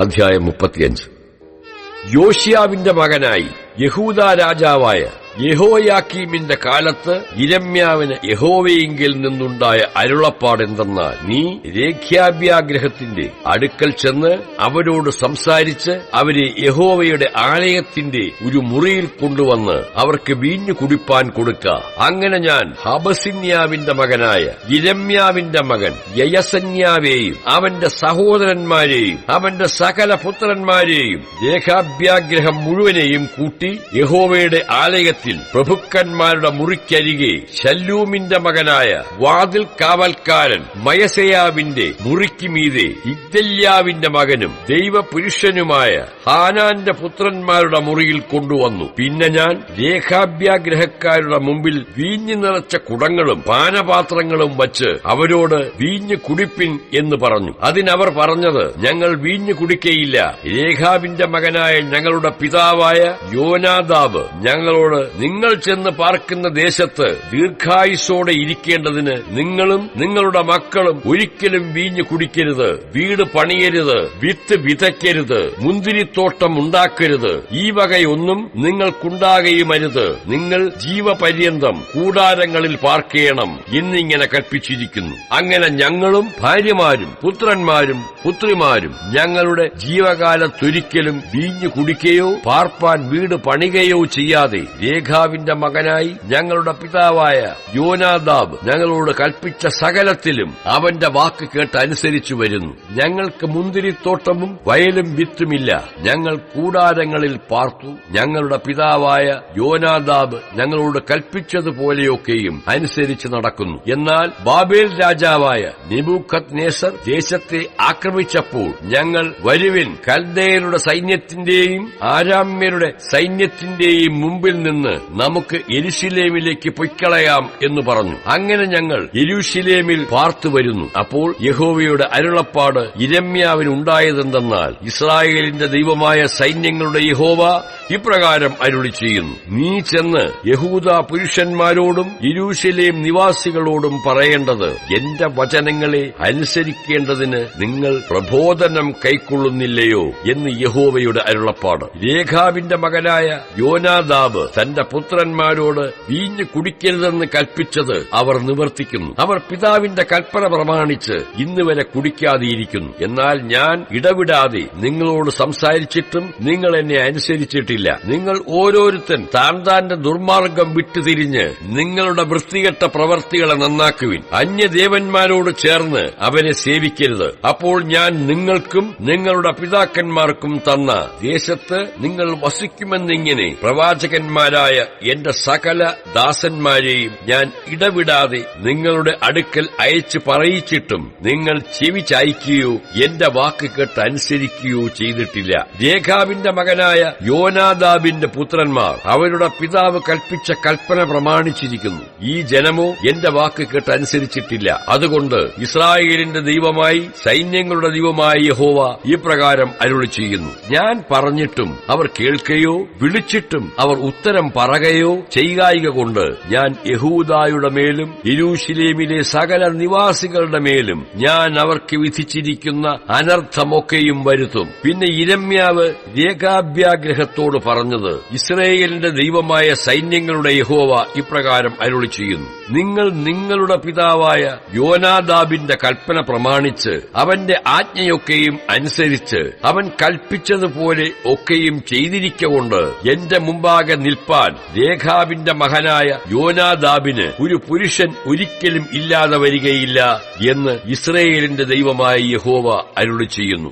അധ്യായം മുപ്പത്തിയഞ്ച്. യോഷിയാവിന്റെ മകനായി യഹൂദ രാജാവായ യഹോയാക്കീമിന്റെ കാലത്ത് ഇരമ്യാവിന് യഹോവയെങ്കിൽ നിന്നുണ്ടായ അരുളപ്പാട് അരുളപ്പാടെന്തെന്നാൽ നീ രേഖ്യാഭ്യാഗ്രഹത്തിന്റെ അടുക്കൽ ചെന്ന് അവരോട് സംസാരിച്ച് അവരെ യഹോവയുടെ ആലയത്തിന്റെ ഒരു മുറിയിൽ കൊണ്ടുവന്ന് അവർക്ക് വീഞ്ഞു കുടിപ്പാൻ കൊടുക്ക. അങ്ങനെ ഞാൻ ഹബസിന്യാവിന്റെ മകനായ ഇരമ്യാവിന്റെ മകൻ യയസന്യാവേയും അവന്റെ സഹോദരന്മാരെയും അവന്റെ സകല പുത്രന്മാരെയും രേഖാഭ്യാഗ്രഹം മുഴുവനെയും കൂട്ടി യഹോവയുടെ ആലയത്തിൽ പ്രഭുക്കന്മാരുടെ മുറിക്കരികെ ശല്ലൂമിന്റെ മകനായ വാതിൽ കാവൽക്കാരൻ മയസയാവിന്റെ മുറിക്ക് മീതെ ഇഗ്ദല്യാവിന്റെ മകനും ദൈവപുരുഷനുമായ ഹാനാന്റെ പുത്രന്മാരുടെ മുറിയിൽ കൊണ്ടുവന്നു. പിന്നെ ഞാൻ രേഖാഭ്യാഗ്രഹക്കാരുടെ മുമ്പിൽ വീഞ്ഞു നിറച്ച കുടങ്ങളും പാനപാത്രങ്ങളും വച്ച് അവരോട് വീഞ്ഞു കുടിപ്പിൻ എന്ന് പറഞ്ഞു. അതിനവർ പറഞ്ഞത് ഞങ്ങൾ വീഞ്ഞു കുടിക്കയില്ല. രേഖാവിന്റെ മകനായ ഞങ്ങളുടെ പിതാവായ യോനാദാബ് ഞങ്ങളോട് നിങ്ങൾ ചെന്ന് പാർക്കുന്ന ദേശത്ത് ദീർഘായുസോടെ ഇരിക്കേണ്ടതിന് നിങ്ങളും നിങ്ങളുടെ മക്കളും ഒരിക്കലും വീഞ്ഞു കുടിക്കരുത് വീട് പണിയരുത് വിത്ത് വിതയ്ക്കരുത് മുന്തിരിത്തോട്ടം ഉണ്ടാക്കരുത്. ഈ വകയൊന്നും നിങ്ങൾക്കുണ്ടാകുകയുമരുത് നിങ്ങൾ ജീവപര്യന്തം കൂടാരങ്ങളിൽ പാർക്കേണം എന്നിങ്ങനെ കൽപ്പിച്ചിരിക്കുന്നു. അങ്ങനെ ഞങ്ങളും ഭാര്യമാരും പുത്രന്മാരും പുത്രിമാരും ഞങ്ങളുടെ ജീവകാലത്തൊരിക്കലും വീഞ്ഞു കുടിക്കുകയോ പാർപ്പാൻ വീട് പണികയോ ചെയ്യാതെ രേഖാവിന്റെ മകനായി ഞങ്ങളുടെ പിതാവായ യോനാദാബ് ഞങ്ങളോട് കൽപ്പിച്ച സകലത്തിലും അവന്റെ വാക്ക് കേട്ട് അനുസരിച്ചു വരുന്നു. ഞങ്ങൾക്ക് മുന്തിരിത്തോട്ടവും വയലും വിത്തുമില്ല. ഞങ്ങൾ കൂടാരങ്ങളിൽ പാർത്തു. ഞങ്ങളുടെ പിതാവായ യോനാദാബ് ഞങ്ങളോട് കൽപ്പിച്ചതുപോലെയൊക്കെയും അനുസരിച്ച് നടക്കുന്നു. എന്നാൽ ബാബേൽ രാജാവായ നിബുഖത് നേസർ ദേശത്തെ ആക്രമിച്ചപ്പോൾ ഞങ്ങൾ വരുവിൻ കൽദയരുടെ സൈന്യത്തിന്റെയും ആരാമ്യരുടെ സൈന്യത്തിന്റെയും മുമ്പിൽ നിന്ന് നമുക്ക് എരുശിലേമിലേക്ക് പൊയ്ക്കളയാം എന്ന് പറഞ്ഞു. അങ്ങനെ ഞങ്ങൾ എരുശിലേമിൽ പാർത്തു വരുന്നു. അപ്പോൾ യഹോവയുടെ അരുളപ്പാട് ഇരമ്യാവിനുണ്ടായതെന്തെന്നാൽ ഇസ്രായേലിന്റെ ദൈവമായ സൈന്യങ്ങളുടെ യഹോവ ഇപ്രകാരം അരുളി ചെയ്യുന്നു. നീ ചെന്ന് യഹൂദ പുരുഷന്മാരോടും യരൂശലേം നിവാസികളോടും പറയേണ്ടത് എന്റെ വചനങ്ങളെ അനുസരിക്കേണ്ടതിന് നിങ്ങൾ പ്രബോധനം കൈക്കൊള്ളുന്നില്ലയോ? എന്ന് യഹോവയുടെ അരുളപ്പാട്. രേഖാവിന്റെ മകനായ യോനാദാബ് തന്റെ പുത്രന്മാരോട് വീഞ്ഞു കുടിക്കരുതെന്ന് കൽപ്പിച്ചത് അവർ നിവർത്തിക്കുന്നു. അവർ പിതാവിന്റെ കൽപ്പന പ്രമാണിച്ച് ഇന്ന് വരെ കുടിക്കാതെയിരിക്കുന്നു. എന്നാൽ ഞാൻ ഇടവിടാതെ നിങ്ങളോട് സംസാരിച്ചിട്ടും നിങ്ങൾ എന്നെ അനുസരിച്ചിട്ടില്ല. നിങ്ങൾ ഓരോരുത്തൻ താൻ താന്റെ ദുർമാർഗം വിട്ടുതിരിഞ്ഞ് നിങ്ങളുടെ വൃത്തികെട്ട പ്രവർത്തികളെ നന്നാക്കുവിൻ. അന്യദേവന്മാരോട് ചേർന്ന് അവനെ സേവിക്കരുത്. അപ്പോൾ ഞാൻ നിങ്ങൾക്കും നിങ്ങളുടെ പിതാക്കന്മാർക്കും തന്ന ദേശത്ത് നിങ്ങൾ വസിക്കുമെന്നിങ്ങനെ പ്രവാചകന്മാരായ എന്റെ സകല ദാസന്മാരെയും ഞാൻ ഇടവിടാതെ നിങ്ങളുടെ അടുക്കൽ അയച്ചു പറയിച്ചിട്ടും നിങ്ങൾ ചെവി ചായ്ക്കുകയോ എന്റെ വാക്ക് കേട്ട് അനുസരിക്കുകയോ ചെയ്തിട്ടില്ല. രേഖാവിന്റെ മകനായ യോനാദാബിന്റെ പുത്രന്മാർ അവരുടെ പിതാവ് കൽപ്പിച്ച കൽപ്പന പ്രമാണിച്ചിരിക്കുന്നു. ഈ ജനമോ എന്റെ വാക്ക് കേട്ട് അനുസരിച്ചിട്ടില്ല. അതുകൊണ്ട് ഇസ്രായേലിന്റെ ദൈവമായി സൈന്യങ്ങളുടെ ദൈവമായി യഹോവ ഈ പ്രകാരം അരുളി ചെയ്യുന്നു ഞാൻ പറഞ്ഞിട്ടും അവർ കേൾക്കുകയോ വിളിച്ചിട്ടും അവർ ഉത്തരം പറകയോ ചെയ്യായിക കൊണ്ട് ഞാൻ യഹൂദായുടെ മേലും ഇരുഷിലേമിലെ സകല നിവാസികളുടെ മേലും ഞാൻ അവർക്ക് വിധിച്ചിരിക്കുന്ന അനർത്ഥമൊക്കെയും വരുത്തും. പിന്നെ ഇരമ്യാവ് രേഖാഭ്യാഗ്രഹത്തോട് പറഞ്ഞത് ഇസ്രയേലിന്റെ ദൈവമായ സൈന്യങ്ങളുടെ യഹോവ ഇപ്രകാരം അരുളി ചെയ്യുന്നു നിങ്ങൾ നിങ്ങളുടെ പിതാവായ യോനാദാബിന്റെ കൽപ്പന പ്രമാണിച്ച് അവന്റെ ആജ്ഞയൊക്കെയും അനുസരിച്ച് അവൻ കൽപ്പിച്ചതുപോലെ ഒക്കെയും ചെയ്തിരിക്കൊണ്ട് എന്റെ മുമ്പാകെ നിൽപ്പാൻ രേഖാബിന്റെ മകനായ യോനാദാബിന് ഒരു പുരുഷൻ ഒരിക്കലും ഇല്ലാതെ വരികയില്ല എന്ന് ഇസ്രയേലിന്റെ ദൈവമായ യഹോവ അരുളി ചെയ്യുന്നു